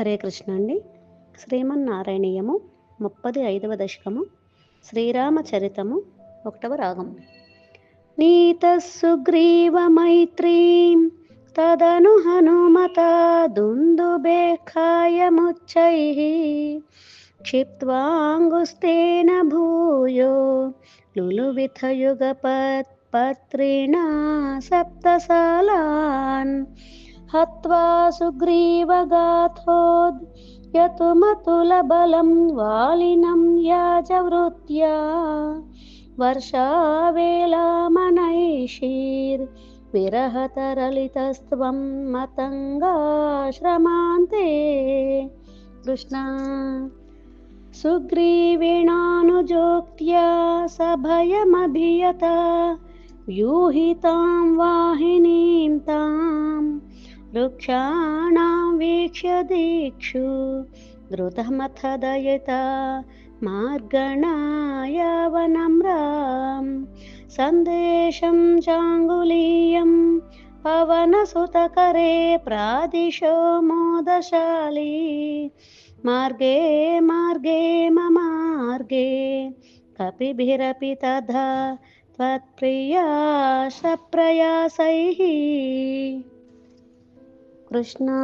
హరే కృష్ణ అండి. శ్రీమన్నారాయణీయము ముప్పది ఐదవ దశకము. శ్రీరామచరితము ఒకటవ రాగం. నీత సుగ్రీవ మైత్రీ తదను హనుమత దుందుబేఖాయముచ్చై క్షిప్వాంగుస్తేన భూయో లులువిథయుగపత్ పత్రిణ సప్తసాలాన్ हत्वा सुग्रीवगाथोद् यतुमतुलबलं वालिनं याजवृत्या। वर्षावेलामनैषीर्विरहतरलितस्त्वं मतङ्गाश्रमान्ते। कृष्ण सुग्रीवेणानुजोक्त्या सभयमभियता। व्यूहितां वाहिनीं तां वृक्षाणां वीक्ष्य दीक्षु द्रुतमथ दयिता मार्गणायवनम्रां सन्देशं चाङ्गुलीयं पवनसुतकरे प्रादिशो मोदशाली। मार्गे मार्गे ममार्गे कपिभिरपि तथा त्वत्प्रियाशप्रयासैः कृष्णा।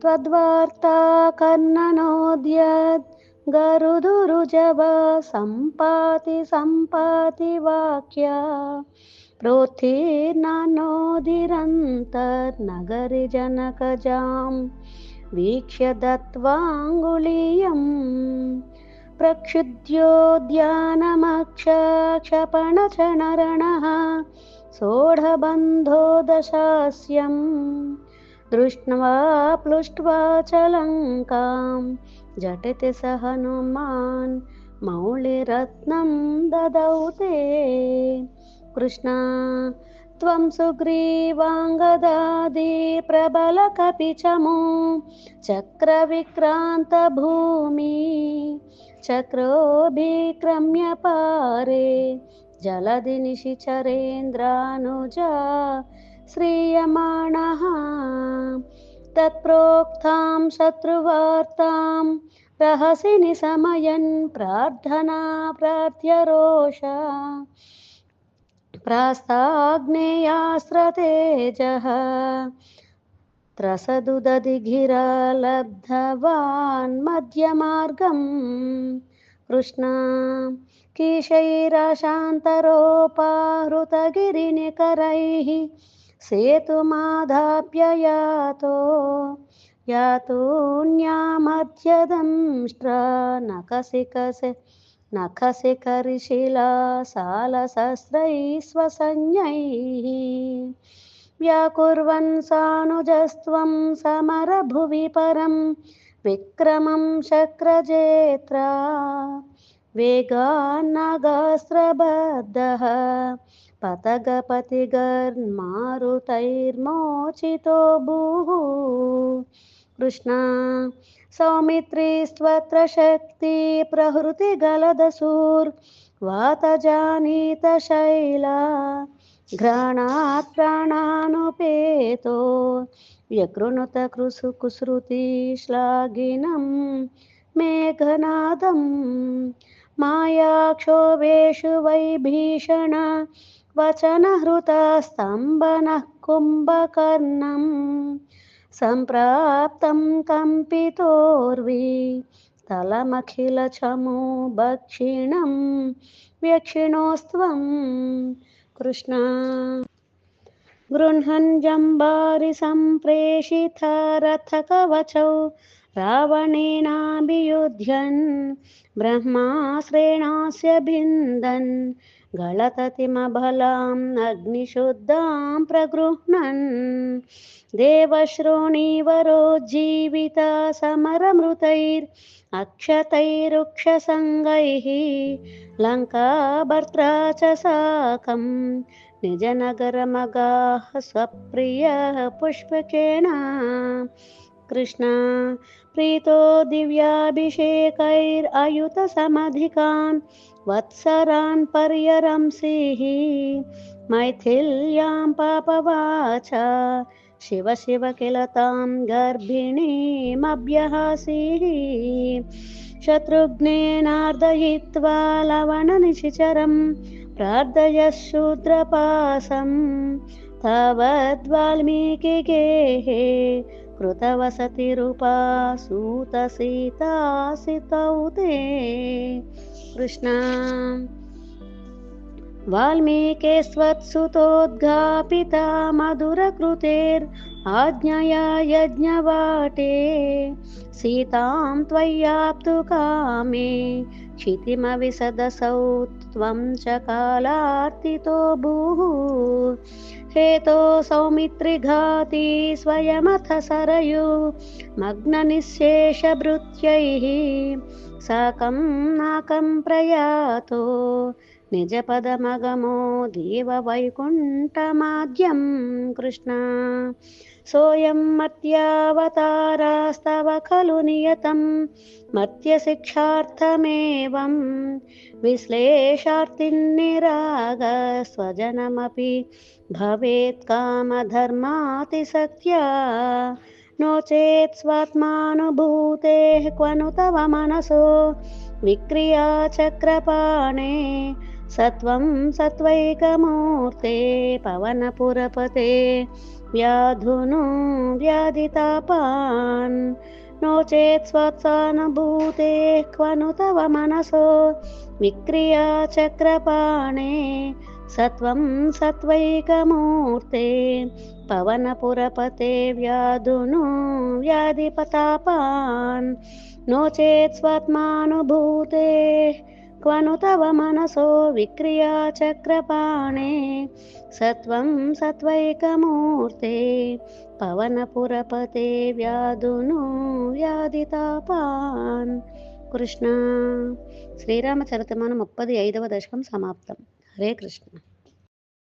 त्वद्वार्ता कर्णनोद्यद् गरुदुरुजव सम्पाति सम्पाति वाक्या। प्रोत्थीर्नानोदिरन्तर्नगरि जनकजां वीक्ष्य दत्त्वाङ्गुलीयम् प्रक्षुद्योद्यानमक्षक्षपणचणरणः सोढबन्धो दशास्यं दृष्ट्वा प्लुष्ट्वा च लङ्कां झटिति स हनुमान् मौलिरत्नं ददौ ते। कृष्ण त्वं प्रबलकपिचमु। चक्रविक्रान्तभूमि चक्रोभिक्रम्य पारे। जलधि निशिचरेन्द्रानुजा श्रीयमाणः तत्प्रोक्तां शत्रुवार्तां रहसिनि समयन् प्रार्थना प्रार्थ्यरोषा। प्रास्ताग्नेयास्त्रतेजः त्रसदुदधिघिरलब्धवान् मध्यमार्गम्। कृष्णा कीशैराशान्तरोपाहृतगिरिनिकरैः सेतुमाधाप्य यातो यातोऽन्यामध्यदंष्ट्रा नखसिकसे नखशिखरिशिला सालसस्रैः स्वसंज्ञैः व्याकुर्वन् सानुजस्त्वं समरभुवि परं विक्रमं शक्रजेत्रा वेगान्नगास्त्रबद्धः पतगपतिगर्मारुतैर्मोचितो भूः कृष्ण सौमित्रीस्त्वत्र शक्ति प्रहृतिगलदसूर्वातजानीतशैला घ्राणात् प्राणानुपेतो व्यकृणुत कृसु कुसृतिश्लाघिनं मेघनादं मायाक्षोभेषु वैभीषण वचनहृतस्तम्भनः कुम्भकर्णम् सम्प्राप्तं कम्पितोर्वि स्थलमखिलचमु भक्षिणं व्यक्षिणोस्त्वं कृष्ण गृह्णन् जम्बारि सम्प्रेषिता रथकवचौ रावणेनाभियुध्यन् ब्रह्माश्रेणास्य भिन्दन् गळततिमबलाम् अग्निशुद्धां प्रगृह्णन्। देवश्रोणीवरोज्जीविता समरमृतैर् अक्षतैरुक्षसङ्गैः। लङ्काभर्त्रा च साकं निजनगरमगाः स्वप्रियः पुष्पकेण कृष्ण। प्रीतो दिव्याभिषेकैरयुतसमधिकान् वत्सरान् पर्यरंसीः मैथिल्यां पापवाचा। शिव शिव किल तां गर्भिणीमभ्यहासीः शत्रुघ्नेनार्दयित्वा लवणनिशिचरं प्रार्थय शूद्रपासं। तावद्वाल्मीकिगेः कृतवसतिरूपा सूतसीतासितौ ते। कृष्ण वाल्मीके स्वत्सुतोद्घापिता मधुरकृतेर्आज्ञया यज्ञवाटे। सीतां त्वय्याप्तु कामे क्षितिमविसदसौ त्वं च कालार्तितो भूः। हेतो सौमित्रिघाती स्वयमथ सरयु मग्ननिःशेषभृत्यैः साकं नाकं प्रयातो निजपदमगमो देववैकुण्ठमाद्यं कृष्ण। सोऽयं मत्यावतारास्तव खलु नियतं, मत्यशिक्षार्थमेवं विश्लेषार्थिन्निरागस्वजनमपि भवेत् कामधर्मातिसत्या नो चेत् स्वात्मानुभूतेः क्वनु तव मनसो, विक्रिया चक्रपाणे सत्वं सत्वैकमूर्ते पवनपुरपते व्याधुनु व्याधितापान्। नो चेत् स्वत्सानुभूते क्वनु तव मनसो विक्रिया चक्रपाणे। सत्वं सत्वैकमूर्ते पवनपुरपते व्याधुनु व्याधिपतापान्। नो चेत् स्वात्मानुभूते क्वनु तव मनसो विक्रिया चक्रपाणे सत्वं सत्वैकमूर्ते पवनपुरपते व्याधुनु వ్యాధితాపాన్ కృష్ణ శ్రీరామచరితమాన ముప్పది ఐదవ దశకం సమాప్తం హరే కృష్ణ